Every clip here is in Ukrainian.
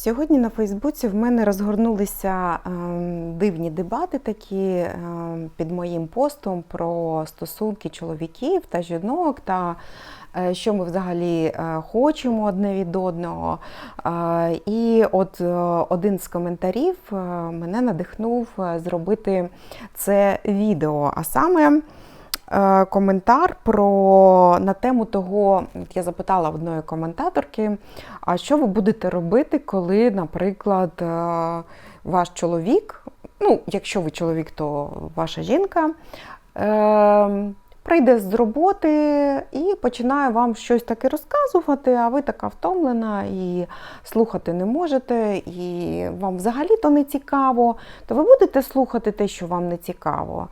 Сьогодні на Фейсбуці в мене розгорнулися ем, дивні дебати такі ем, під моїм постом про стосунки чоловіків та жінок та е, що ми взагалі е, хочемо одне від одного. Е, І от один з коментарів мене надихнув зробити це відео. А саме коментар про на тему того, я запитала одної коментаторки, а що ви будете робити, коли, наприклад, е, ваш чоловік, ну, якщо ви чоловік, то ваша жінка. Е, Прийде з роботи і починає вам щось таке розказувати, а ви така втомлена і слухати не можете, і вам взагалі-то не цікаво, то ви будете слухати те, що вам не цікаво.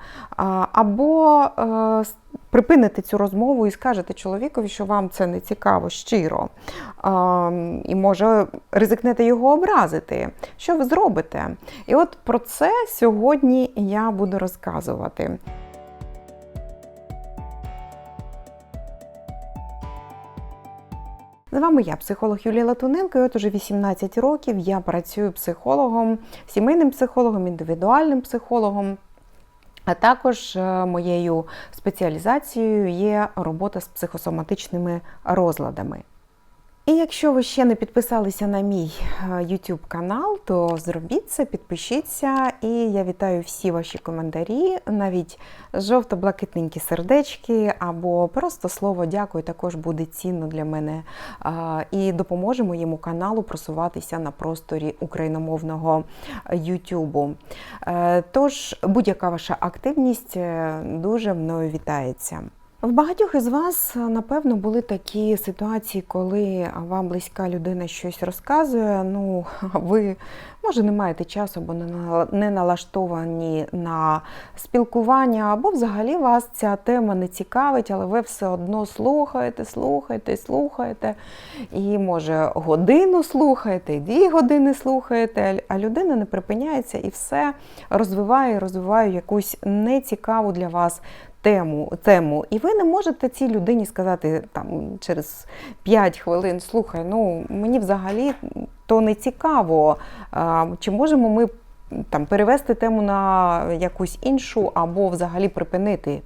Або е, припините цю розмову і скажете чоловікові, що вам це не цікаво щиро. І може ризикнете його образити. Що ви зробите? І от про це сьогодні я буду розказувати. З вами я, психолог Юлія Латуненко. І от уже 18 років я працюю психологом, сімейним психологом, індивідуальним психологом. А також е, моєю спеціалізацією є робота з психосоматичними розладами. І якщо ви ще не підписалися на мій е, YouTube канал, то зробіть це, підпишіться. І я вітаю всі ваші коментарі, навіть жовто-блакитненькі сердечки або просто слово дякую також буде цінно для мене і допоможе моєму каналу просуватися на просторі україномовного YouTube. Е, Тож будь-яка ваша активність е, дуже мною вітається. В багатьох із вас, напевно, були такі ситуації, коли вам близька людина щось розказує. Ну, ви, може, не маєте часу або не налаштовані на спілкування, або взагалі вас ця тема не цікавить, але ви все одно слухаєте, слухаєте, слухаєте. І, може, годину слухаєте, і дві години слухаєте, а людина не припиняється і все розвиває, розвиває якусь нецікаву для вас тему, тему. І ви не можете цій людині сказати там через 5 хвилин, слухай, ну мені взагалі то не цікаво. Чи можемо ми там перевести тему на якусь іншу або взагалі припинити?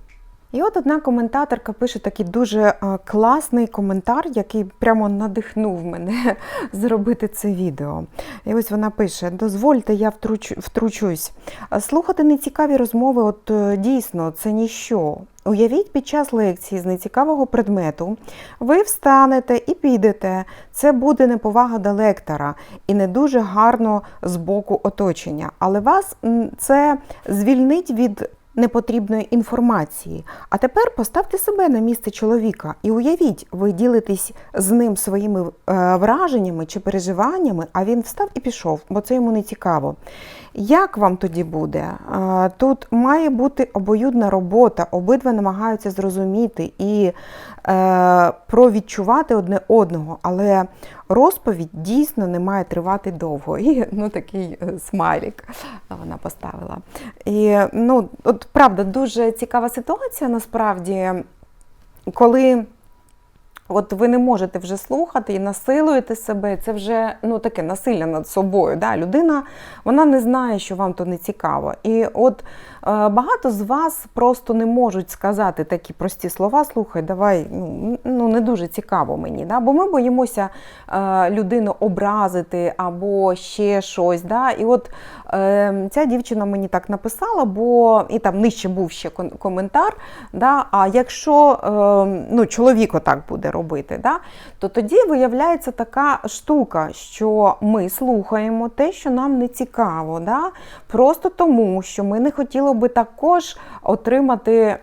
І от одна коментаторка пише такий дуже е, класний коментар, який прямо надихнув мене зробити це відео. І ось вона пише: дозвольте, я втруч, втручусь. Слухати нецікаві розмови, от е, дійсно, це ніщо. Уявіть під час лекції з нецікавого предмету, ви встанете і підете. Це буде неповага до лектора і не дуже гарно з боку оточення. Але вас це звільнить від непотрібної інформації. А тепер поставте себе на місце чоловіка і уявіть, ви ділитесь з ним своїми е, враженнями чи переживаннями, а він встав і пішов, бо це йому не цікаво. Як вам тоді буде? Е, Тут має бути обоюдна робота, обидва намагаються зрозуміти і е, провідчувати одне одного, але розповідь дійсно не має тривати довго. І ну, такий е, смайлік вона поставила. І ну, от правда, дуже цікава ситуація насправді, коли. От ви не можете вже слухати і насилуєте себе. Це вже ну таке насилля над собою. Да? Людина вона не знає, що вам то не цікаво. І от е, багато з вас просто не можуть сказати такі прості слова. Слухай, давай, ну, ну не дуже цікаво мені. Да? Бо ми боїмося е, людину образити або ще щось. Да? І от е, ця дівчина мені так написала, бо і там нижче був ще коментар. Да? А якщо е, ну, чоловік отак буде робити, да? то тоді виявляється така штука, що ми слухаємо те, що нам не цікаво, да? просто тому, що ми не хотіли би також отримати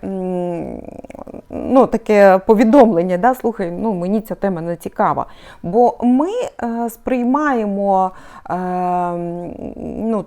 ну, таке повідомлення. Да? Слухай, ну, мені ця тема не цікава. Бо ми е, сприймаємо е, ну,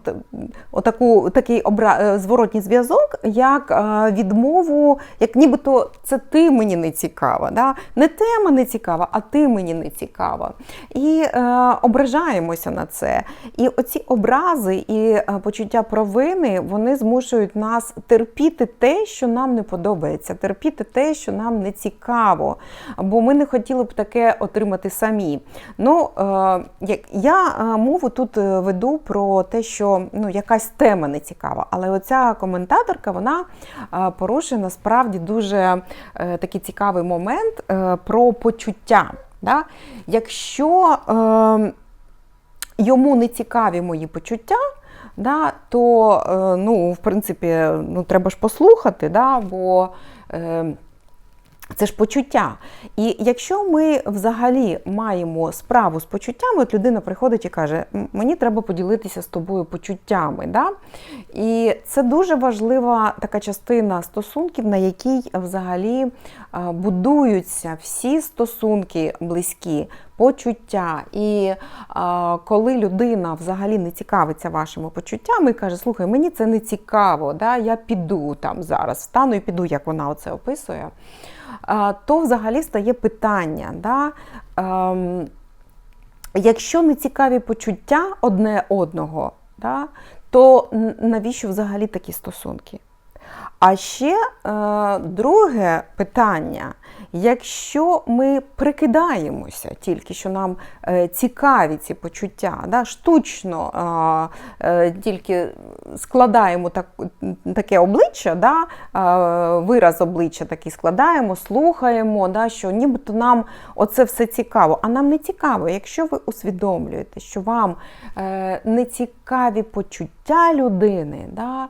отаку, такий обра... е, зворотній зв'язок, як е, відмову, як нібито це ти мені не цікава. Да? Не тема не цікава, а ти мені не цікава. І е, ображаємося на це. І оці образи і е, почуття провини вони змушують нас терпіти те, що нам не подобається, терпіти те, що нам не цікаво, бо ми не хотіли б таке отримати самі. Ну, е, я е, мову тут е, веду про те, що ну, якась тема не цікава, але оця коментаторка вона порушує насправді дуже такий цікавий момент про почуття. Да? Якщо е, йому не цікаві мої почуття, да, то е, ну, в принципі ну, треба ж послухати, да, бо е, це ж почуття. І якщо ми взагалі маємо справу з почуттями, от людина приходить і каже, мені треба поділитися з тобою почуттями. Да? І це дуже важлива така частина стосунків, на якій взагалі будуються всі стосунки близькі, почуття. І а, коли людина взагалі не цікавиться вашими почуттями і каже, слухай, мені це не цікаво, да, я піду там зараз, встану і піду, як вона оце описує, а, то взагалі стає питання. Да, ем, якщо не цікаві почуття одне одного, да, то навіщо взагалі такі стосунки? А ще е, друге питання: якщо ми прикидаємося тільки, що нам е, цікаві ці почуття, да, штучно е, тільки складаємо так, таке обличчя, да, вираз обличчя такий складаємо, слухаємо, да, що нібито нам оце все цікаво. А нам не цікаво, якщо ви усвідомлюєте, що вам е, не цікаві почуття людини, да,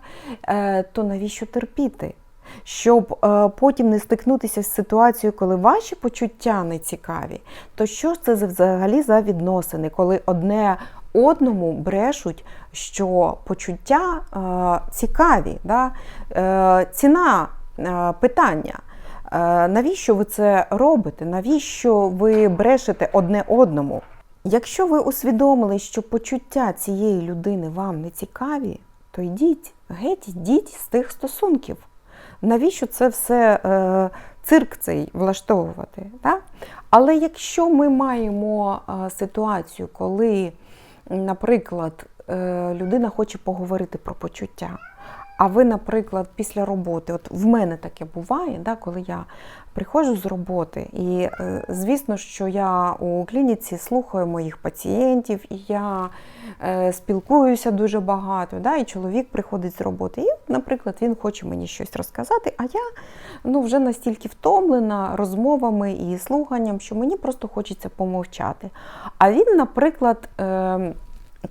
то навіщо терпіти? Щоб е, потім не стикнутися з ситуацією, коли ваші почуття не цікаві, то що це взагалі за відносини, коли одне одному брешуть, що почуття е, цікаві, да? е, ціна питання. Навіщо ви це робите? Навіщо ви брешете одне одному? Якщо ви усвідомили, що почуття цієї людини вам не цікаві, то йдіть, геть, йдіть з тих стосунків. Навіщо це все е, цирк цей влаштовувати? Да? Але якщо ми маємо е, ситуацію, коли, наприклад, е, людина хоче поговорити про почуття, а ви, наприклад, після роботи, от в мене таке буває, да, коли я приходжу з роботи, і е, звісно, що я у клініці слухаю моїх пацієнтів, і я е, спілкуюся дуже багато. Да, і чоловік приходить з роботи, і, наприклад, він хоче мені щось розказати, а я ну, вже настільки втомлена розмовами і слуханням, що мені просто хочеться помовчати. А він, наприклад, е,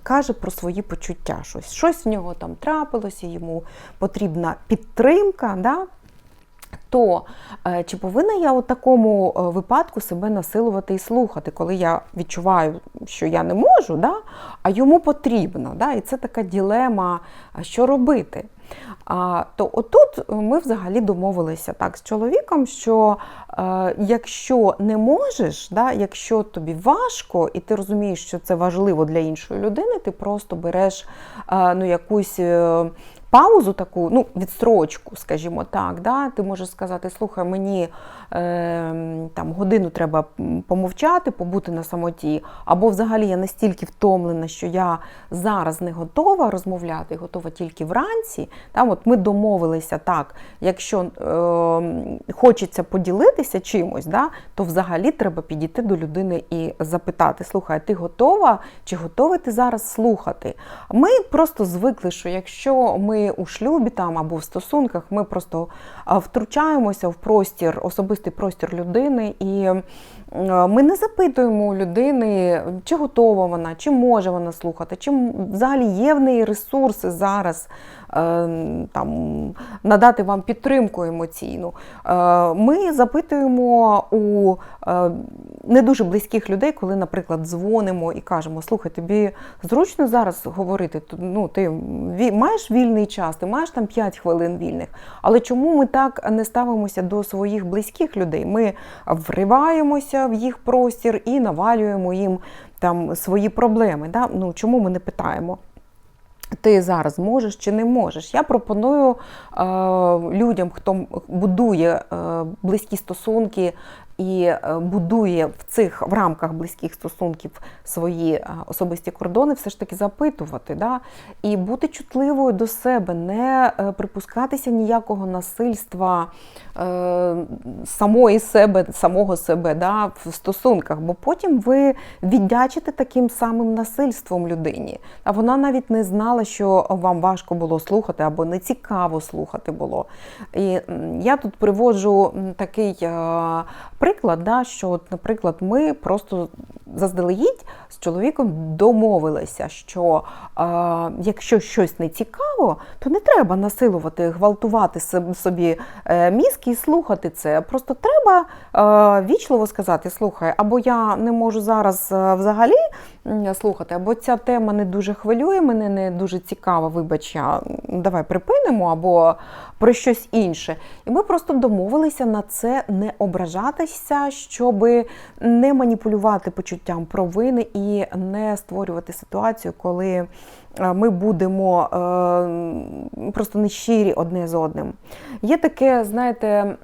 каже про свої почуття, щось, щось в нього там трапилося, йому потрібна підтримка. Да? То е, чи повинна я у такому е, випадку себе насилувати і слухати, коли я відчуваю, що я не можу, да? а йому потрібно. Да? І це така ділема, що робити. А, то отут ми взагалі домовилися так з чоловіком, що е, якщо не можеш, да, якщо тобі важко, і ти розумієш, що це важливо для іншої людини, ти просто береш е, ну, якусь. Паузу таку, ну, відстрочку, скажімо так, да? ти можеш сказати, слухай, мені е, там годину треба помовчати, побути на самоті, або взагалі я настільки втомлена, що я зараз не готова розмовляти, готова тільки вранці. Там, от ми домовилися так, якщо е, хочеться поділитися чимось, да, то взагалі треба підійти до людини і запитати: слухай, ти готова чи готовий ти зараз слухати? Ми просто звикли, що якщо ми у шлюбі там або в стосунках, ми просто втручаємося в простір, особистий простір людини, і ми не запитуємо у людини, чи готова вона, чи може вона слухати, чи взагалі є в неї ресурси зараз там, надати вам підтримку емоційну. Е, Ми запитуємо у е, не дуже близьких людей, коли, наприклад, дзвонимо і кажемо: слухай, тобі зручно зараз говорити? Ну, ти маєш вільний час, ти маєш там 5 хвилин вільних. Але чому ми так не ставимося до своїх близьких людей? Ми вриваємося в їх простір і навалюємо їм там свої проблеми. Да? Ну, чому ми не питаємо? Ти зараз можеш чи не можеш? Я пропоную е, людям, хто будує е, близькі стосунки і е, будує в цих в рамках близьких стосунків свої е, особисті кордони, все ж таки запитувати, да? і бути чутливою до себе, не е, припускатися ніякого насильства самої себе, самого себе да, в стосунках, бо потім ви віддячите таким самим насильством людині. А вона навіть не знала, що вам важко було слухати або не цікаво слухати було. І я тут приводжу такий е, приклад, да, що, от, наприклад, ми просто заздалегідь з чоловіком домовилися, що е, якщо щось не цікаво, то не треба насилувати, гвалтувати собі е, мізки і слухати це. Просто треба е, вічливо сказати: слухай, або я не можу зараз е, взагалі слухати, або ця тема не дуже хвилює, мене не дуже цікава, вибач, я, давай припинимо, або про щось інше. І ми просто домовилися на це не ображатися, щоб не маніпулювати почуттям провини і не створювати ситуацію, коли е, ми будемо е, просто нещирі одне з одним. Є таке, знаєте.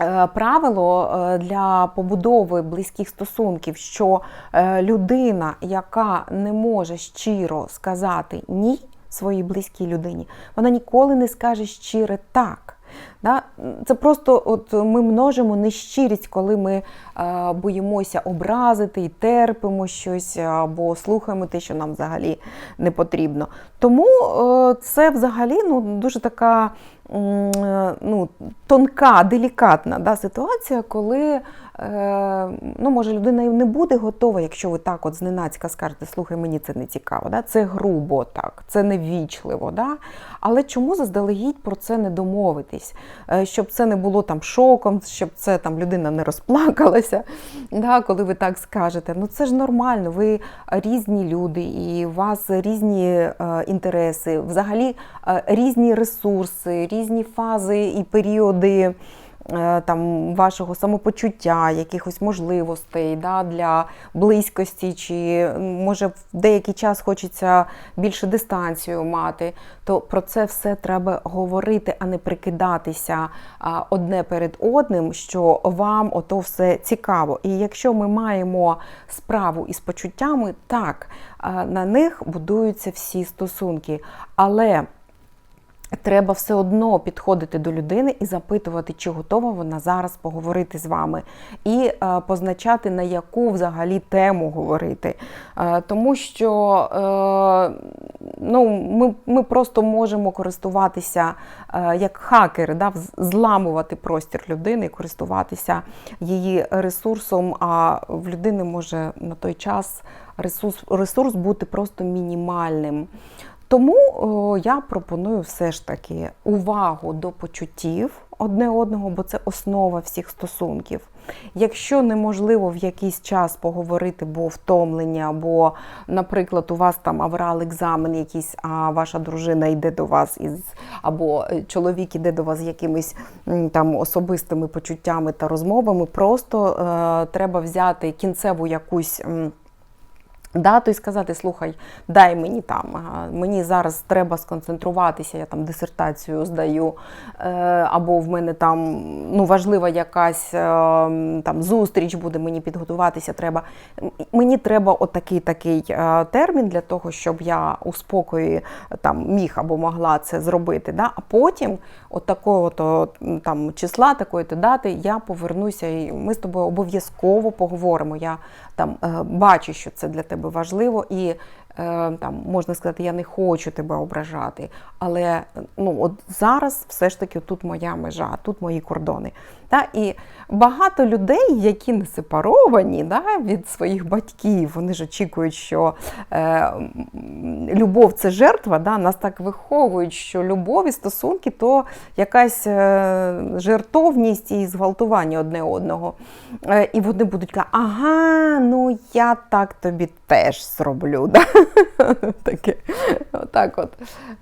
Е, Правило е, для побудови близьких стосунків, що е, людина, яка не може щиро сказати ні своїй близькій людині, вона ніколи не скаже щире так. Да? Це просто от ми множимо нещирість, коли ми е, боїмося образити і терпимо щось або слухаємо те, що нам взагалі не потрібно. Тому е, це взагалі ну, дуже така ну, тонка, делікатна да, ситуація, коли е, ну, може людина не буде готова, якщо ви так от зненацька скажете, слухай, мені це не цікаво. Да? Це грубо так, це невічливо. Да? Але чому заздалегідь про це не домовитись? Е, Щоб це не було там шоком, щоб це там людина не розплакалася, да, коли ви так скажете. Ну це ж нормально, ви різні люди, і у вас різні е, інтереси, взагалі е, різні ресурси, різні фази і періоди. Е, Там вашого самопочуття, якихось можливостей да, для близькості, чи може в деякий час хочеться більше дистанцію мати, то про це все треба говорити, а не прикидатися одне перед одним, що вам ото все цікаво. І якщо ми маємо справу із почуттями, так на них будуються всі стосунки. Але Треба все одно підходити до людини і запитувати, чи готова вона зараз поговорити з вами, і е, позначати, на яку взагалі тему говорити. Е, тому що е, ну, ми, ми просто можемо користуватися е, як хакери, да, зламувати простір людини, користуватися її ресурсом, а в людини може на той час ресурс, ресурс бути просто мінімальним. Тому я пропоную все ж таки увагу до почуттів одне одного, бо це основа всіх стосунків. Якщо неможливо в якийсь час поговорити, бо втомлені, або, наприклад, у вас там аврал екзамен якийсь, а ваша дружина йде до вас із або е, чоловік іде до вас з якимись там особистими почуттями та розмовами, просто е, треба взяти кінцеву якусь. Дату і сказати: слухай, дай мені там, мені зараз треба сконцентруватися, я там дисертацію здаю, е, або в мене там ну, важлива якась е, там зустріч буде, мені підготуватися треба. Мені треба отакий такий е, термін для того, щоб я у спокої там міг або могла це зробити. Да? А потім, от такого то там числа, такої то дати, я повернуся, і ми з тобою обов'язково поговоримо. Я там бачиш, бачу, що це для тебе важливо, і е, там можна сказати, я не хочу тебе ображати. Але е, ну, от зараз все ж таки тут моя межа, тут мої кордони. Та? І багато людей, які не сепаровані да, від своїх батьків, вони ж очікують, що е, любов це жертва. Да? Нас так виховують, що любов і стосунки то якась е, жертовність і зґвалтування одне одного. Е, і вони будуть казати, ага, ну я так тобі теж зроблю. Да? Таке, отак от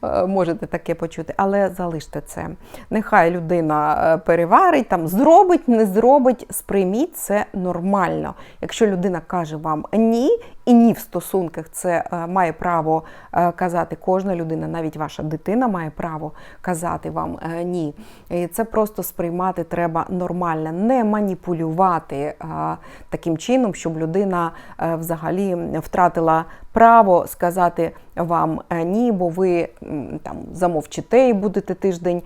е, можете таке почути, але залиште це. Нехай людина е, переварить, там зробить, не зробить, сприйміть це нормально. Якщо людина каже вам ні, і ні в стосунках. Це е, має право е, казати кожна людина, навіть ваша дитина має право казати вам е, ні. І це просто сприймати треба нормально, не маніпулювати таким чином, щоб людина взагалі втратила право сказати вам ні, бо ви там замовчите і будете тиждень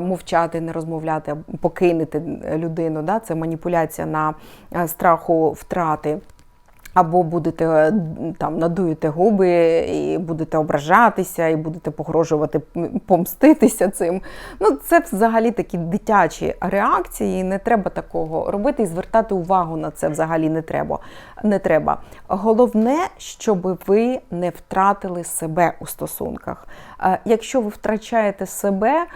мовчати, не розмовляти, покинете людину. Да? Це маніпуляція на страху втрати. Або будете е, там надуєте губи і будете ображатися, і будете погрожувати помститися цим. Ну, це взагалі такі дитячі реакції. Не треба такого робити і звертати увагу на це взагалі не треба. Не треба. Головне, щоб ви не втратили себе у стосунках. Е, Якщо ви втрачаєте себе,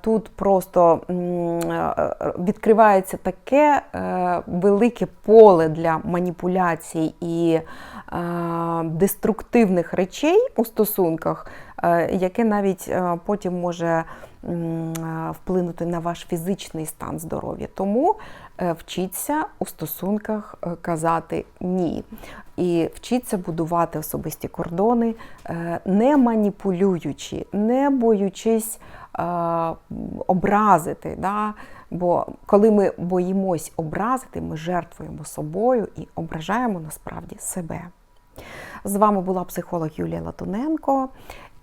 тут просто е, відкривається таке е, велике поле для маніпуляцій і е, деструктивних речей у стосунках, яке навіть потім може вплинути на ваш фізичний стан здоров'я. Тому вчіться у стосунках казати ні. І вчіться будувати особисті кордони, не маніпулюючи, не боючись образити. Да? Бо коли ми боїмось образити, ми жертвуємо собою і ображаємо насправді себе. З вами була психолог Юлія Латуненко.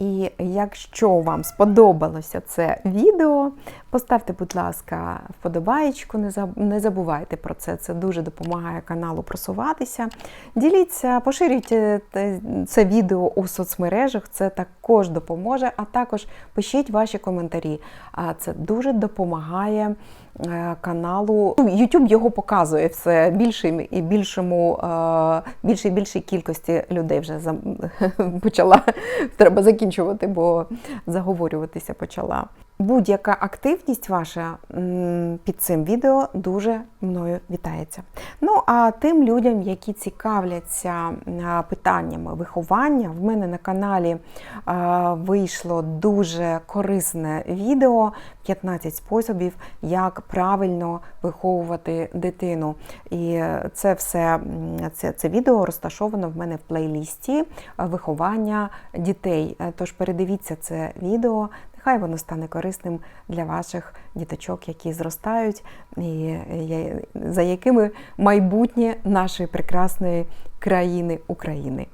І якщо вам сподобалося це відео, поставте, будь ласка, вподобаєчку, не забувайте про це. Це дуже допомагає каналу просуватися. Діліться, поширюйте це відео у соцмережах, це також допоможе, а також пишіть ваші коментарі. Це дуже допомагає каналу. Ютуб YouTube його показує все більшим і більшому, більше більшій кількості людей вже почала. Треба закінчувати, бо заговорюватися почала. Будь-яка активність ваша під цим відео дуже мною вітається. Ну а тим людям, які цікавляться питаннями виховання, в мене на каналі вийшло дуже корисне відео 15 способів, як правильно виховувати дитину. І це все це, це відео розташовано в мене в плейлісті виховання дітей. Е, Тож передивіться це відео. Нехай воно стане корисним для ваших діточок, які зростають, і за якими майбутнє нашої прекрасної країни України.